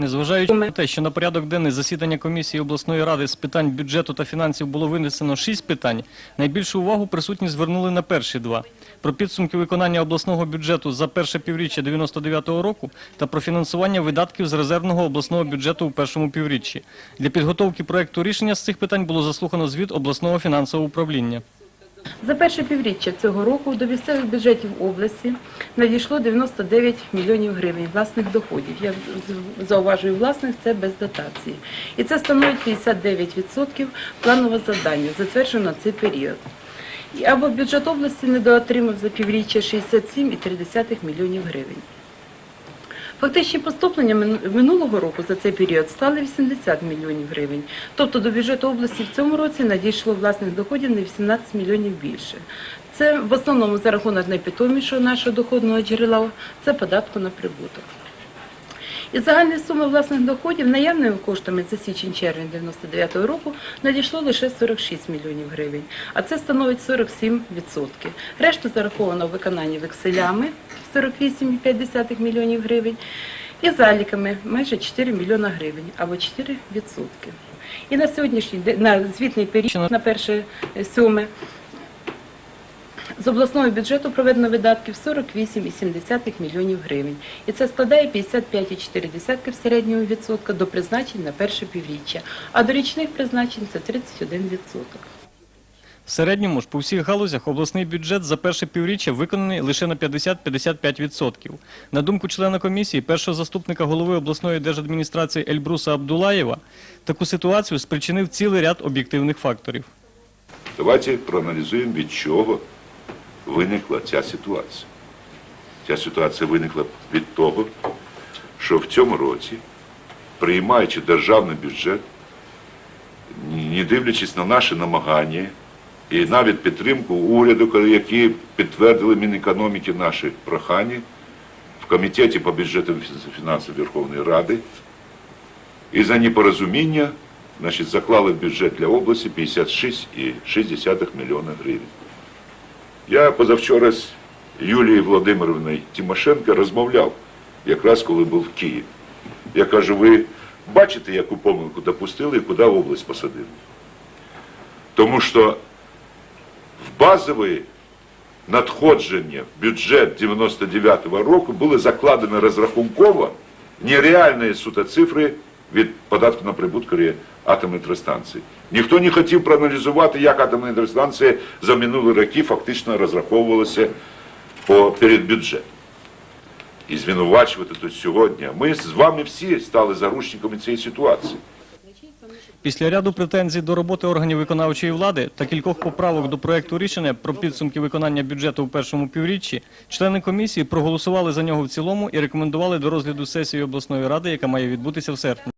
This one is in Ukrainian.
Незважаючи на те, що на порядок денний засідання комісії обласної ради з питань бюджету та фінансів було винесено шість питань, найбільшу увагу присутні звернули на перші два. Про підсумки виконання обласного бюджету за перше півріччя 99-го року та про фінансування видатків з резервного обласного бюджету у першому півріччі. Для підготовки проекту рішення з цих питань було заслухано звіт обласного фінансового управління. За перше півріччя цього року до місцевих бюджетів області надійшло 99 мільйонів гривень власних доходів. Я зауважую власних, це без дотації. І це становить 59% планового завдання, затверджено цей період. Або бюджет області недоотримав за півріччя 67,3 мільйонів гривень. Фактичні поступлення минулого року за цей період стали 80 мільйонів гривень. Тобто до бюджету області в цьому році надійшло власних доходів на 18 мільйонів більше. Це в основному за рахунок найпитомішого нашого доходного джерела це податку на прибуток. Із загальної суми власних доходів наявними коштами за січень-червень 99 року надійшло лише 46 мільйонів гривень, а це становить 47%. Решту зараховано в виконанні векселями 48,5 мільйонів гривень і заліками майже 4 мільйона гривень або 4%. І на сьогоднішній на звітний період, на перше е, сьоме, з обласного бюджету проведено видатків 48,7 мільйонів гривень. І це складає 55,4 в середньому відсотка до призначень на перше півріччя, а до річних призначень це 31 відсоток. В середньому ж по всіх галузях обласний бюджет за перше півріччя виконаний лише на 50-55%. На думку члена комісії, першого заступника голови обласної держадміністрації Ельбруса Абдулаєва, таку ситуацію спричинив цілий ряд об'єктивних факторів. Давайте проаналізуємо, від чого виникла ця ситуація. Ця ситуація виникла від того, що в цьому році, приймаючи державний бюджет, не дивлячись на наші намагання і навіть підтримку уряду, які підтвердили Мінекономіки наші прохання в Комітеті по бюджету фінансів Верховної Ради, і за непорозуміння значить, заклали в бюджет для області 56,6 мільйона гривень. Я позавчора з Юлією Володимировною Тимошенко розмовляв, якраз коли був в Києві. Я кажу, ви бачите, яку помилку допустили і куди область посадили? Тому що в базові надходження в бюджет 99-го року були закладені розрахунково нереальні суто цифри від податку на прибуток атомної електростанції. Ніхто не хотів проаналізувати, як атомна електростанція за минулі роки фактично розраховувалася по, перед бюджетом. І звинувачувати тут сьогодні. Ми з вами всі стали заручниками цієї ситуації. Після ряду претензій до роботи органів виконавчої влади та кількох поправок до проекту рішення про підсумки виконання бюджету у першому півріччі, члени комісії проголосували за нього в цілому і рекомендували до розгляду сесії обласної ради, яка має відбутися в серпні.